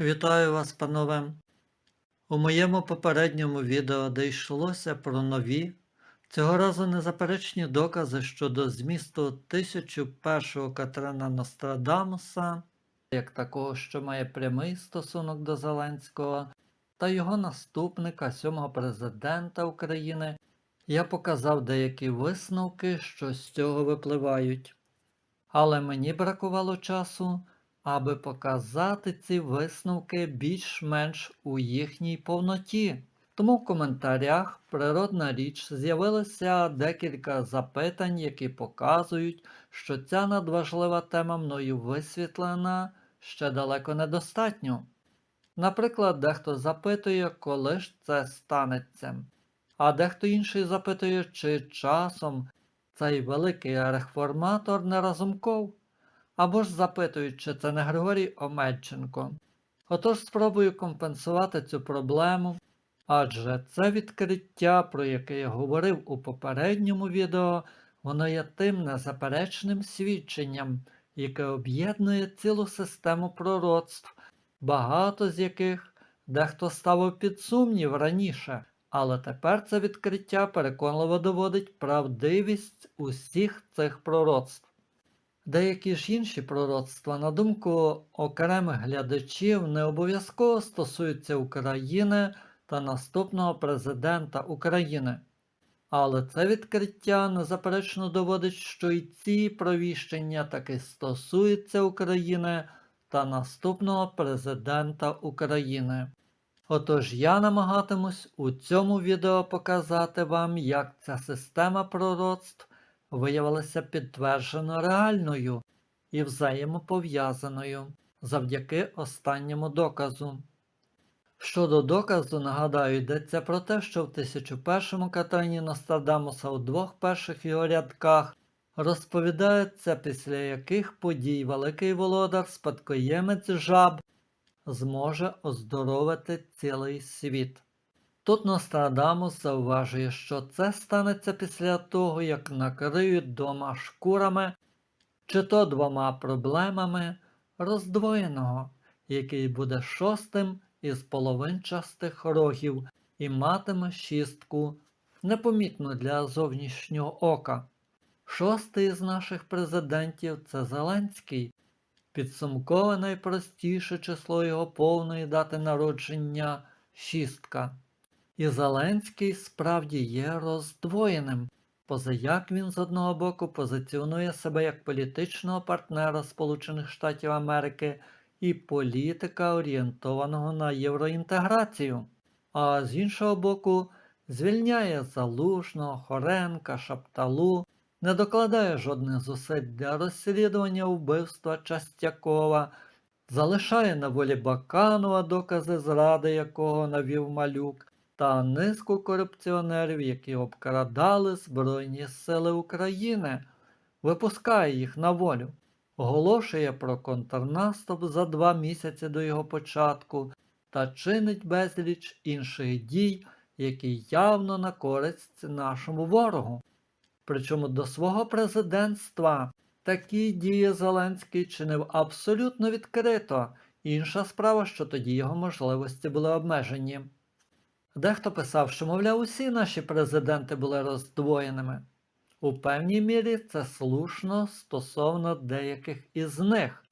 Вітаю вас, панове! У моєму попередньому відео, де йшлося про нові, цього разу незаперечні докази щодо змісту 1001 Катерина Нострадамуса, як такого, що має прямий стосунок до Зеленського, та його наступника, сьомого президента України, я показав деякі висновки, що з цього випливають. Але мені бракувало часу аби показати ці висновки більш-менш у їхній повноті. Тому в коментарях природна річ з'явилося декілька запитань, які показують, що ця надважлива тема мною висвітлена ще далеко недостатньо. Наприклад, дехто запитує, коли ж це станеться, а дехто інший запитує, чи часом цей великий реформатор не разумков або ж запитують, чи це не Григорій Омельченко. Отож спробую компенсувати цю проблему, адже це відкриття, про яке я говорив у попередньому відео, воно є тим незаперечним свідченням, яке об'єднує цілу систему пророцтв, багато з яких дехто ставив під сумнів раніше. Але тепер це відкриття переконливо доводить правдивість усіх цих пророцтв. Деякі ж інші пророцтва, на думку окремих глядачів, не обов'язково стосуються України та наступного президента України. Але це відкриття незаперечно доводить, що і ці провіщення таки стосуються України та наступного президента України. Отож я намагатимусь у цьому відео показати вам, як ця система пророцтв виявилася підтверджено реальною і взаємопов'язаною завдяки останньому доказу. Щодо доказу, нагадаю, йдеться про те, що в 1001 Катані Нострадамуса у двох перших його рядках розповідається, після яких подій Великий Володар, спадкоємець жаб, зможе оздоровити цілий світ. Тут Нострадамус зауважує, що це станеться після того, як накриють дома шкурами чи то двома проблемами роздвоєного, який буде шостим із половинчастих рогів і матиме шістку, непомітну для зовнішнього ока. Шостий з наших президентів це Зеленський, підсумкове найпростіше число його повної дати народження шістка. І Зеленський справді є роздвоєним, позаяк він з одного боку позиціонує себе як політичного партнера Сполучених Штатів Америки і політика, орієнтованого на євроінтеграцію, а з іншого боку, звільняє Залужного, Хоренка, Шапталу, не докладає жодних зусиль для розслідування вбивства Частякова, залишає на волі Баканова докази зради якого навів малюк та низку корупціонерів, які обкрадали Збройні Сили України, випускає їх на волю, оголошує про контрнаступ за два місяці до його початку та чинить безліч інших дій, які явно на користь нашому ворогу. Причому до свого президентства такі дії Зеленський чинив абсолютно відкрито. Інша справа, що тоді його можливості були обмежені. Дехто писав, що, мовляв, усі наші президенти були роздвоєними. У певній мірі це слушно стосовно деяких із них,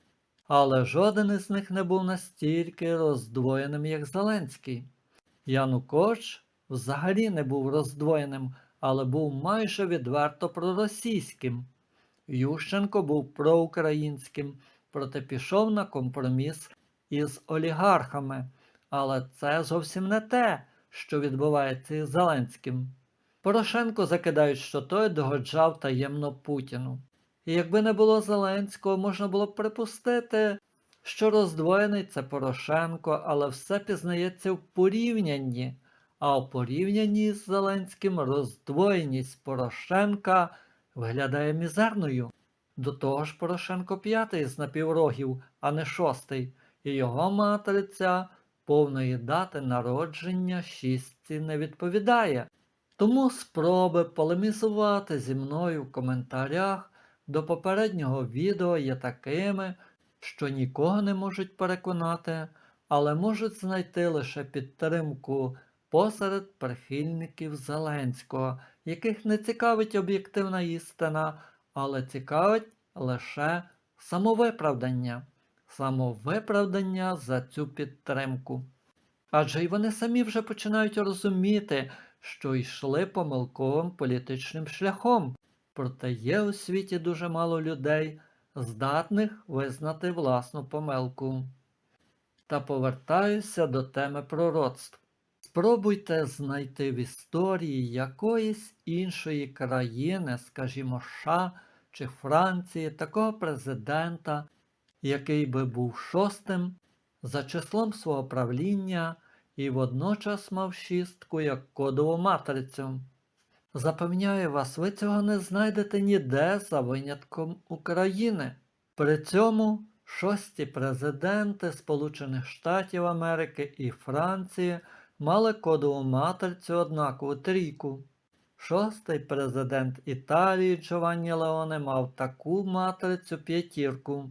але жоден із них не був настільки роздвоєним, як Зеленський. Янукович взагалі не був роздвоєним, але був майже відверто проросійським. Ющенко був проукраїнським, проте пішов на компроміс із олігархами. Але це зовсім не те що відбувається із Зеленським. Порошенко закидають, що той догоджав таємно Путіну. І якби не було Зеленського, можна було б припустити, що роздвоєний це Порошенко, але все пізнається в порівнянні, а у порівнянні з Зеленським роздвоєність Порошенка виглядає мізерною. До того ж, Порошенко п'ятий з напіврогів, а не шостий, і його матриця повної дати народження шістці не відповідає. Тому спроби полемізувати зі мною в коментарях до попереднього відео є такими, що нікого не можуть переконати, але можуть знайти лише підтримку посеред прихильників Зеленського, яких не цікавить об'єктивна істина, але цікавить лише самовиправдання, самовиправдання за цю підтримку. Адже й вони самі вже починають розуміти, що йшли помилковим політичним шляхом, проте є у світі дуже мало людей, здатних визнати власну помилку. Та повертаюся до теми пророцтв. Спробуйте знайти в історії якоїсь іншої країни, скажімо, США чи Франції, такого президента, який би був шостим за числом свого правління і водночас мав шістку як кодову матрицю. Запевняю вас, ви цього не знайдете ніде за винятком України. При цьому шості президенти Сполучених Штатів Америки і Франції мали кодову матрицю однакову трійку. Шостий президент Італії Джованні Леоне мав таку матрицю п'ятірку.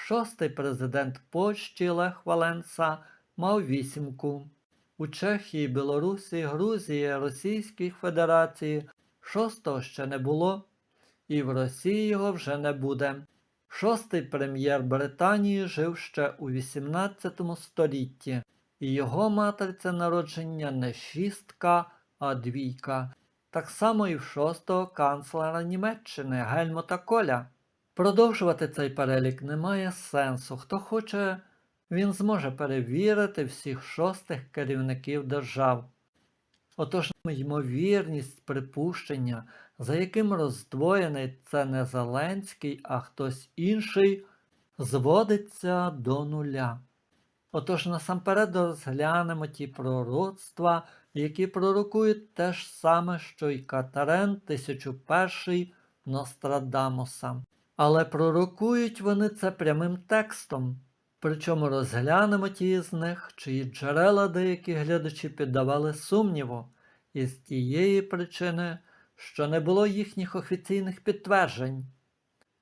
Шостий президент Польщі Лех Валенса мав вісімку. У Чехії, Білорусі, Грузії, Російській Федерації шостого ще не було, і в Росії його вже не буде. Шостий прем'єр Британії жив ще у 18 столітті, і його матриця народження не шістка, а двійка. Так само і в шостого канцлера Німеччини Гельмута Коля. Продовжувати цей перелік немає сенсу. Хто хоче, він зможе перевірити всіх шостих керівників держав. Отож, ймовірність припущення, за яким роздвоєний це не Зеленський, а хтось інший, зводиться до нуля. Отож насамперед розглянемо ті пророцтва, які пророкують те ж саме, що й Катарен 1001 Нострадамуса. Але пророкують вони це прямим текстом. Причому розглянемо ті з них, чиї джерела деякі глядачі піддавали сумніву, із тієї причини, що не було їхніх офіційних підтверджень.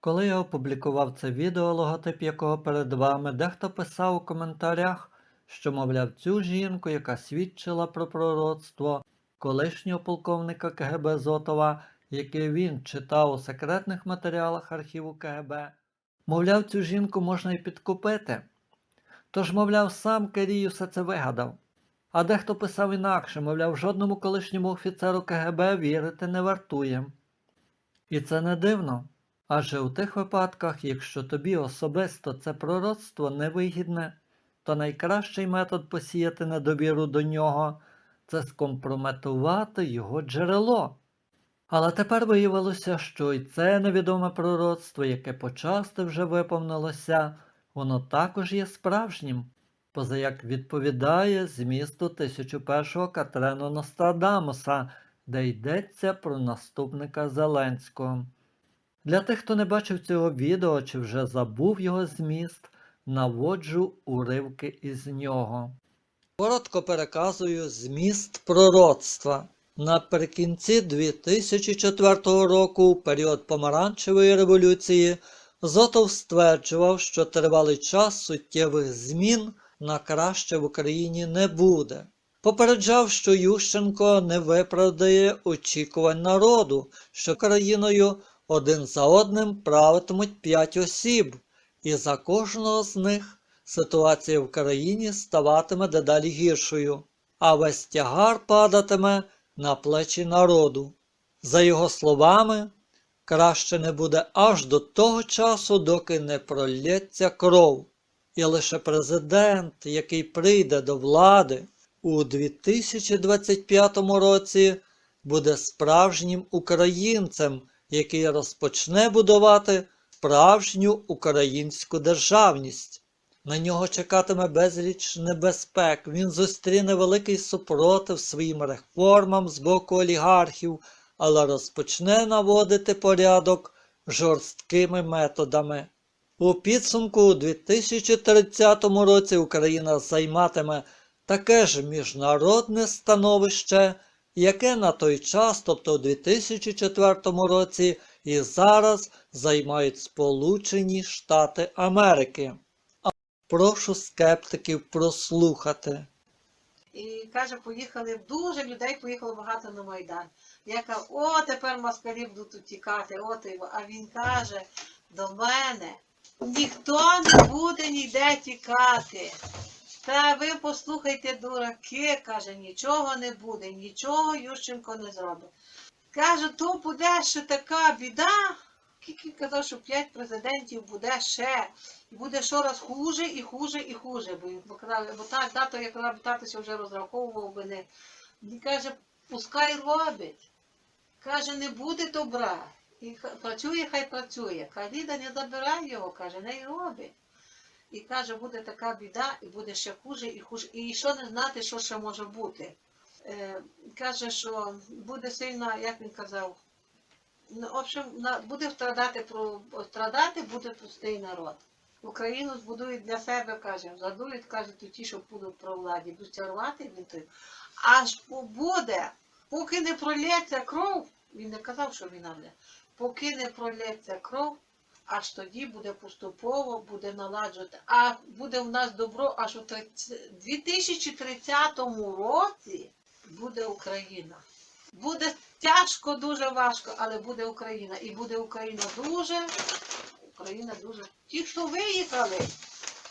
Коли я опублікував це відео, логотип якого перед вами, дехто писав у коментарях, що, мовляв, цю жінку, яка свідчила про пророцтво колишнього полковника КГБ Зотова, яке він читав у секретних матеріалах архіву КГБ, мовляв, цю жінку можна і підкупити. Тож, мовляв, сам Керій усе це вигадав. А дехто писав інакше, мовляв, жодному колишньому офіцеру КГБ вірити не вартує. І це не дивно. Адже у тих випадках, якщо тобі особисто це пророцтво невигідне, то найкращий метод посіяти недовіру до нього це скомпрометувати його джерело. Але тепер виявилося, що і це невідоме пророцтво, яке почасти вже виповнилося, воно також є справжнім, позаяк відповідає змісту 1001 Катрену Нострадамуса, де йдеться про наступника Зеленського. Для тих, хто не бачив цього відео чи вже забув його зміст, наводжу уривки із нього. Коротко переказую зміст пророцтва. Наприкінці 2004 року, у період помаранчевої революції, Зотов стверджував, що тривалий час суттєвих змін на краще в Україні не буде. Попереджав, що Ющенко не виправдає очікувань народу, що країною один за одним правитимуть п'ять осіб, і за кожного з них ситуація в країні ставатиме дедалі гіршою, а весь тягар падатиме на плечі народу. За його словами, краще не буде аж до того часу, доки не пролється кров. І лише президент, який прийде до влади у 2025 році, буде справжнім українцем, який розпочне будувати справжню українську державність. На нього чекатиме безліч небезпек. Він зустріне великий супротив своїм реформам з боку олігархів, але розпочне наводити порядок жорсткими методами. У підсумку у 2030 році Україна займатиме таке ж міжнародне становище, яке на той час, тобто у 2004 році, і зараз займають Сполучені Штати Америки. Прошу скептиків прослухати. І каже, поїхали дуже людей поїхало багато на Майдан. Я кажу, о, тепер москалі будуть утікати, от во». А він каже до мене, ніхто не буде ніде тікати. Та ви послухайте, дураки, каже, нічого не буде, нічого Ющенко не зробить. Каже, то буде ще така біда. Кілька казав, що п'ять президентів буде ще. Буде щораз хуже і хуже і хуже. Бо, він бо так, тато, як татуся вже розраховував би не. Він каже, пускай робить. Каже, не буде добра. І працює, хай працює. Каже, Ліда, не забирай його, каже, не й робить. І каже, буде така біда, і буде ще хуже і хуже. І що не знати, що ще може бути. Е, каже, що буде сильно, як він казав, ну, в общем, буде страдати про страдати буде простий народ. Україну збудують для себе, каже, задують, каже, ті, що будуть про владі, будуть рвати він. Аж буде, поки не пролється кров, він не казав, що війна буде, поки не пролється кров, аж тоді буде поступово, буде наладжувати. А буде в нас добро аж у 30 2030 році буде Україна. Буде тяжко, дуже важко, але буде Україна. І буде Україна дуже, Україна дуже. Ті, хто виїхали,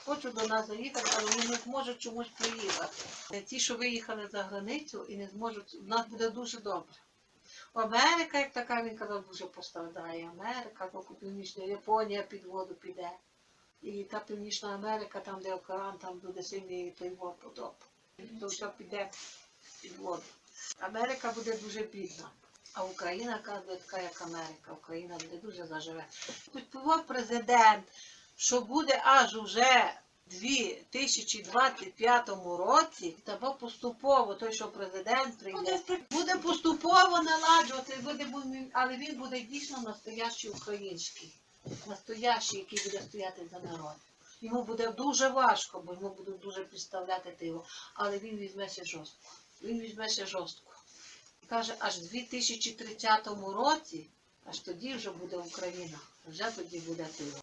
хочуть до нас заїхати, але вони не зможуть чомусь приїхати. Е, Ті, що виїхали за границю і не зможуть, в нас буде дуже добре. Америка, як така, він казав, дуже пострадає. Америка, поки північна Японія під воду піде. І та Північна Америка, там, де океан, там буде сильний той потоп. То все піде під воду. Америка буде дуже бідна. А Україна яка буде така, як Америка. Україна буде дуже заживе. Відповів президент, що буде аж уже в 2025 році, та поступово той, що президент прийде, буде поступово наладжувати, буде, але він буде дійсно настоящий український. Настоящий, який буде стояти за народ. Йому буде дуже важко, бо йому будуть дуже підставляти його, але він візьметься жорстко. Він візьметься жорстко. Каже, аж в 2030 році, аж тоді вже буде Україна. Вже тоді буде тило.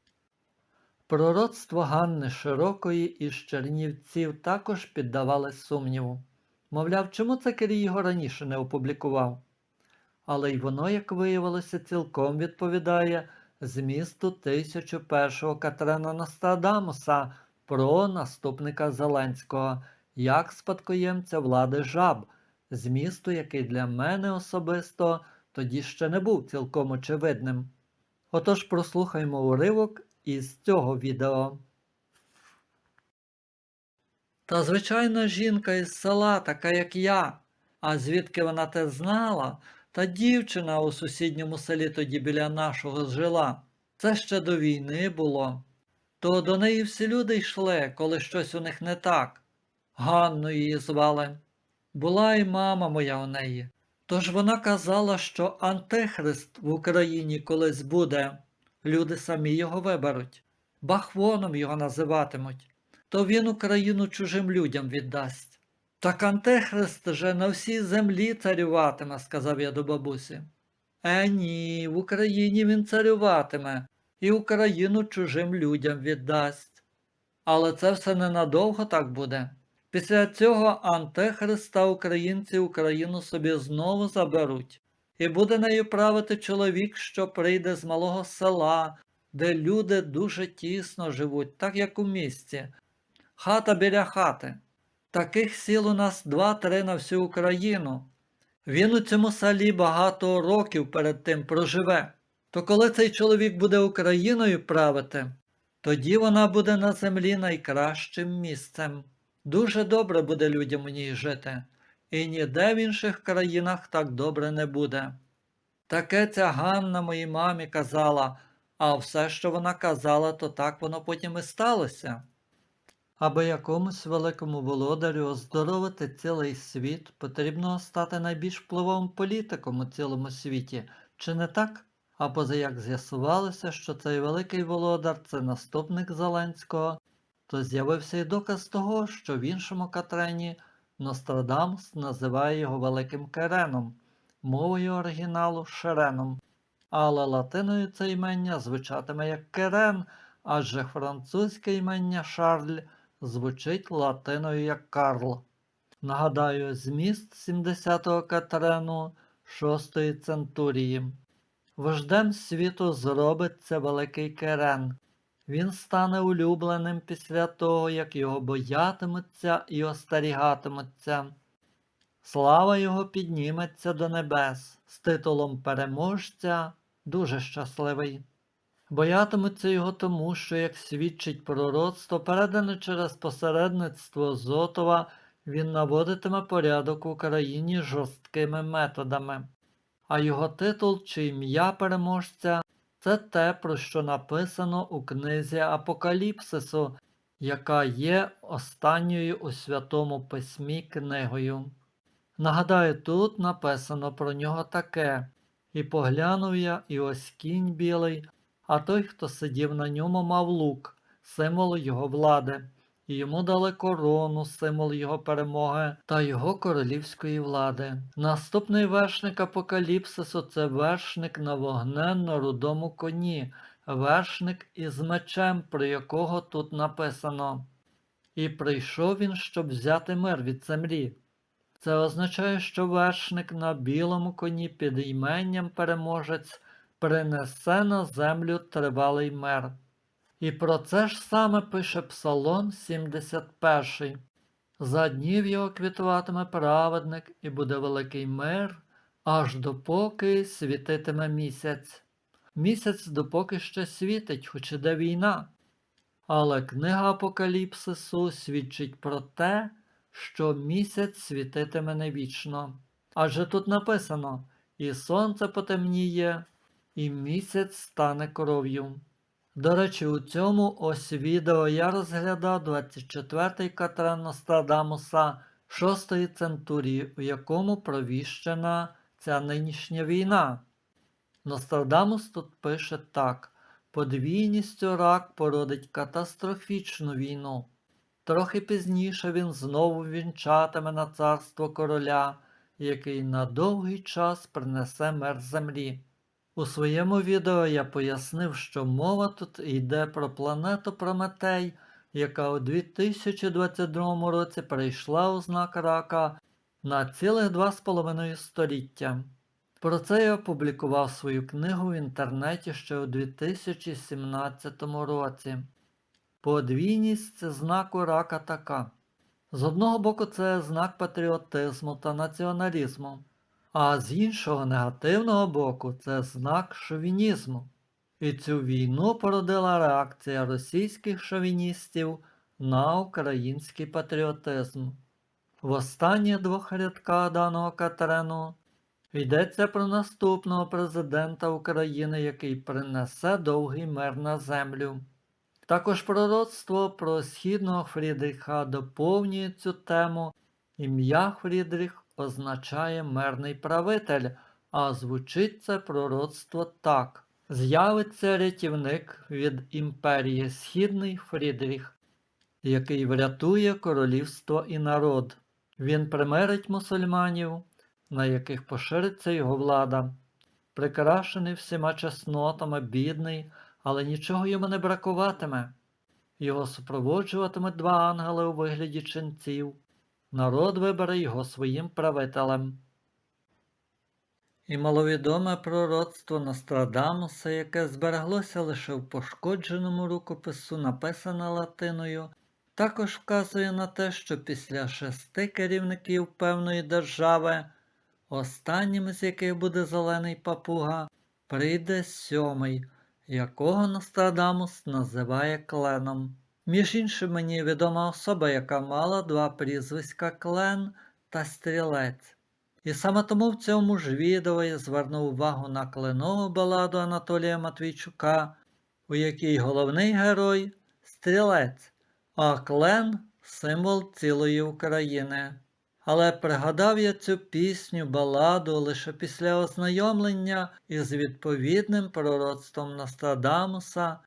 Пророцтво Ганни Широкої із Чернівців також піддавалось сумніву. Мовляв, чому це Кирій його раніше не опублікував? Але й воно, як виявилося, цілком відповідає змісту 1001 Катерина Нострадамуса про наступника Зеленського, як спадкоємця влади жаб, змісту, який для мене особисто тоді ще не був цілком очевидним. Отож прослухаймо уривок із цього відео. Та звичайна жінка із села, така як я. А звідки вона те знала? Та дівчина у сусідньому селі тоді біля нашого жила. Це ще до війни було. То до неї всі люди йшли, коли щось у них не так. Ганну її звали. Була і мама моя у неї. Тож вона казала, що Антихрист в Україні колись буде. Люди самі його виберуть. Бахвоном його називатимуть. То він Україну чужим людям віддасть. Так Антихрист же на всій землі царюватиме, сказав я до бабусі. Е, ні, в Україні він царюватиме і Україну чужим людям віддасть. Але це все ненадовго так буде. Після цього Антихриста українці Україну собі знову заберуть, і буде нею правити чоловік, що прийде з малого села, де люди дуже тісно живуть, так як у місті. Хата біля хати. Таких сіл у нас два-три на всю Україну. Він у цьому селі багато років перед тим проживе. То коли цей чоловік буде Україною правити, тоді вона буде на землі найкращим місцем. Дуже добре буде людям у ній жити, і ніде в інших країнах так добре не буде. Таке ця Ганна моїй мамі казала, а все, що вона казала, то так воно потім і сталося. Аби якомусь великому володарю оздоровити цілий світ, потрібно стати найбільш впливовим політиком у цілому світі, чи не так? А поза як з'ясувалося, що цей великий володар це наступник Зеленського, то з'явився й доказ того, що в іншому Катрені Нострадамус називає його Великим Кереном, мовою оригіналу Шереном. Але латиною це імення звучатиме як Керен, адже французьке імення Шарль звучить латиною як Карл. Нагадаю, зміст 70-го Катрену 6-ї центурії. Вождем світу зробиться великий Керен. Він стане улюбленим після того, як його боятимуться і остерігатимуться. Слава його підніметься до небес з титулом переможця, дуже щасливий. Боятимуться його тому, що, як свідчить пророцтво, передане через посередництво Зотова, він наводитиме порядок в Україні жорсткими методами. А його титул чи ім'я переможця це те, про що написано у книзі Апокаліпсису, яка є останньою у Святому Письмі книгою. Нагадаю, тут написано про нього таке: І поглянув я, і ось кінь білий, а той, хто сидів на ньому, мав лук, символ його влади, йому дали корону, символ його перемоги та його королівської влади. Наступний вершник Апокаліпсису це вершник на вогненно-рудому коні, вершник із мечем, про якого тут написано. І прийшов він, щоб взяти мир від землі. Це означає, що вершник на білому коні під іменням переможець принесе на землю тривалий мир. І про це ж саме пише Псалом 71. За днів його квітуватиме праведник, і буде великий мир, аж допоки світитиме місяць. Місяць допоки ще світить, хоч іде війна. Але книга Апокаліпсису свідчить про те, що місяць світитиме не вічно. Адже тут написано: і сонце потемніє, і місяць стане кров'ю. До речі, у цьому ось відео я розглядав 24-й Катран Нострадамуса 6-ї центурії, у якому провіщена ця нинішня війна. Нострадамус тут пише так: подвійністю рак породить катастрофічну війну. Трохи пізніше він знову вінчатиме на царство короля, який на довгий час принесе мир землі. У своєму відео я пояснив, що мова тут йде про планету Прометей, яка у 2022 році перейшла у знак рака на цілих два з половиною століття. Про це я опублікував свою книгу в інтернеті ще у 2017 році. Подвійність знаку рака така. З одного боку, це знак патріотизму та націоналізму, а з іншого негативного боку це знак шовінізму. І цю війну породила реакція російських шовіністів на український патріотизм. В останніх двох рядках даного Катрену йдеться про наступного президента України, який принесе довгий мир на землю. Також пророцтво про східного Фрідріха доповнює цю тему. Ім'я Фрідріх означає мирний правитель, а звучить це пророцтво так. З'явиться рятівник від імперії Східний Фрідріх, який врятує королівство і народ. Він примирить мусульманів, на яких пошириться його влада, прикрашений всіма чеснотами, бідний але нічого йому не бракуватиме. Його супроводжуватимуть два ангели у вигляді ченців. Народ вибере його своїм правителем. І маловідоме пророцтво Нострадамуса, яке збереглося лише в пошкодженому рукопису, написане латиною, також вказує на те, що після шести керівників певної держави, останнім з яких буде зелений папуга, прийде сьомий якого Нострадамус називає кленом. Між іншим мені відома особа, яка мала два прізвиська Клен та Стрілець. І саме тому в цьому ж відео я звернув увагу на кленову баладу Анатолія Матвійчука, у якій головний герой стрілець, а клен символ цілої України. Але пригадав я цю пісню, баладу лише після ознайомлення із відповідним пророцтвом Нострадамуса,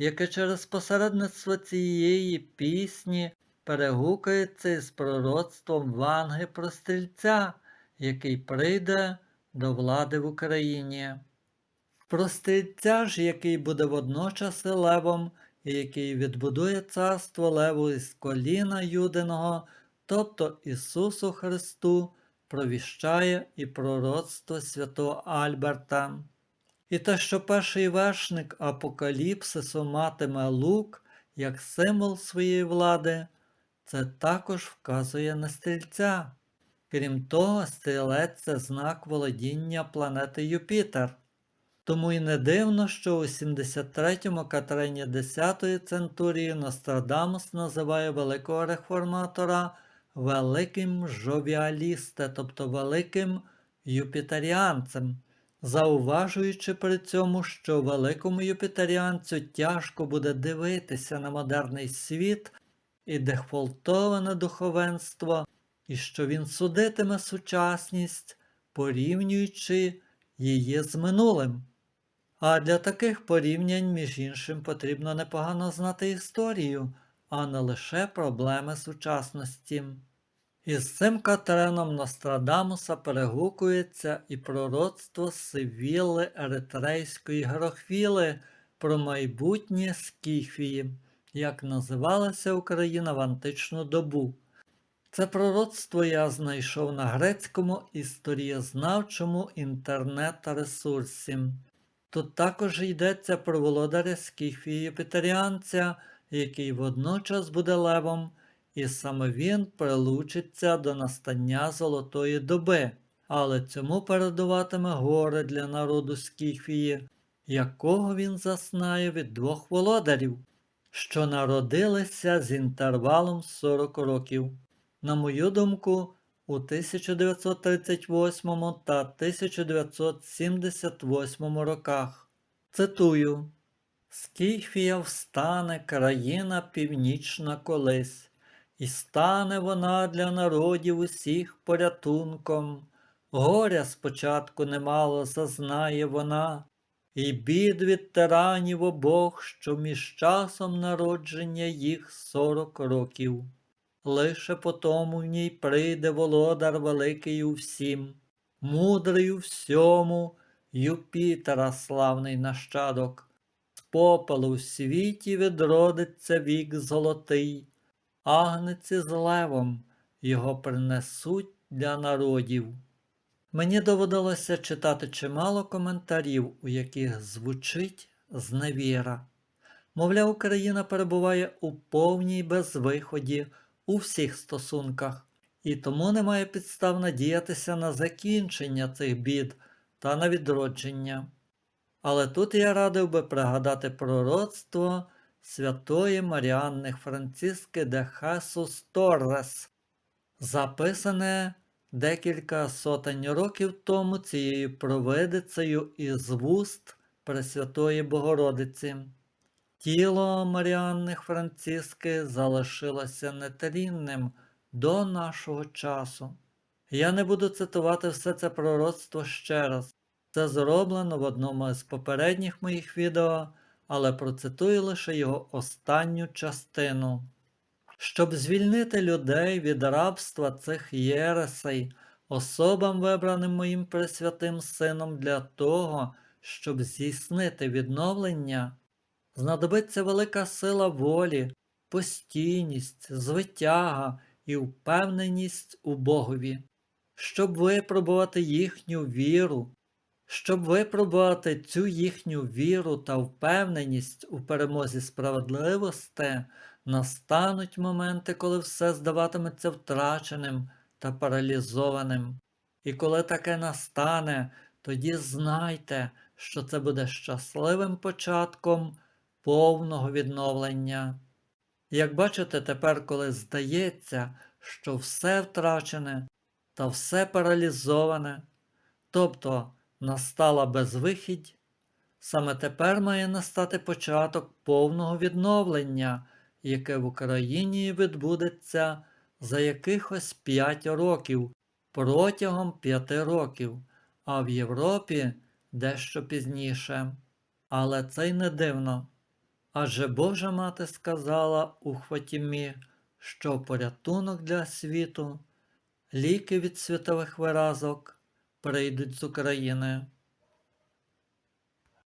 яке через посередництво цієї пісні перегукається із пророцтвом Ванги про стрільця, який прийде до влади в Україні. Про стрільця ж, який буде водночас левом, і який відбудує царство Леву із коліна Юдиного, тобто Ісусу Христу, провіщає і пророцтво святого Альберта. І те, що перший вершник Апокаліпсису матиме лук як символ своєї влади, це також вказує на стрільця. Крім того, стрілець це знак володіння планети Юпітер. Тому й не дивно, що у 73-му Катерині 10-ї центурії Нострадамус називає великого реформатора великим жовіалісте, тобто великим юпітеріанцем, зауважуючи при цьому, що великому юпітеріанцю тяжко буде дивитися на модерний світ і дефолтоване духовенство, і що він судитиме сучасність, порівнюючи її з минулим. А для таких порівнянь, між іншим, потрібно непогано знати історію, а не лише проблеми сучасності. Із цим Катерином Нострадамуса перегукується і пророцтво Сивілли Еритрейської Грохвіли про майбутнє Скіфії, як називалася Україна в античну добу. Це пророцтво я знайшов на грецькому історієзнавчому інтернет-ресурсі. Тут також йдеться про володаря Скіфії Єпітеріанця, який водночас буде левом, і саме він прилучиться до настання Золотої доби, але цьому передуватиме горе для народу Скіфії, якого він заснає від двох володарів, що народилися з інтервалом 40 років. На мою думку, у 1938 та 1978 роках. Цитую: Скіфія встане країна північна колись, і стане вона для народів усіх порятунком. Горя спочатку немало зазнає вона, і бід від тиранів обох, що між часом народження їх сорок років. Лише потому в ній прийде володар великий у всім, мудрий у всьому, Юпітера славний нащадок. З попелу в світі відродиться вік золотий, агнеці з левом його принесуть для народів. Мені доводилося читати чимало коментарів, у яких звучить зневіра. Мовляв, Україна перебуває у повній безвиході у всіх стосунках, і тому немає підстав надіятися на закінчення цих бід та на відродження. Але тут я радив би пригадати пророцтво святої Маріанни Франциски де Хесус Торрес, записане декілька сотень років тому цією провидицею із вуст Пресвятої Богородиці. Тіло Маріанни Франциски залишилося нетлінним до нашого часу. Я не буду цитувати все це пророцтво ще раз. Це зроблено в одному з попередніх моїх відео, але процитую лише його останню частину. Щоб звільнити людей від рабства цих єресей, особам, вибраним моїм пресвятим сином для того, щоб здійснити відновлення, знадобиться велика сила волі, постійність, звитяга і впевненість у Богові, щоб випробувати їхню віру, щоб випробувати цю їхню віру та впевненість у перемозі справедливості, настануть моменти, коли все здаватиметься втраченим та паралізованим. І коли таке настане, тоді знайте, що це буде щасливим початком повного відновлення. Як бачите, тепер, коли здається, що все втрачене та все паралізоване, тобто настала безвихідь, саме тепер має настати початок повного відновлення, яке в Україні відбудеться за якихось 5 років протягом 5 років, а в Європі дещо пізніше. Але це й не дивно. Адже Божа мати сказала у Хватімі, що порятунок для світу, ліки від світових виразок прийдуть з України.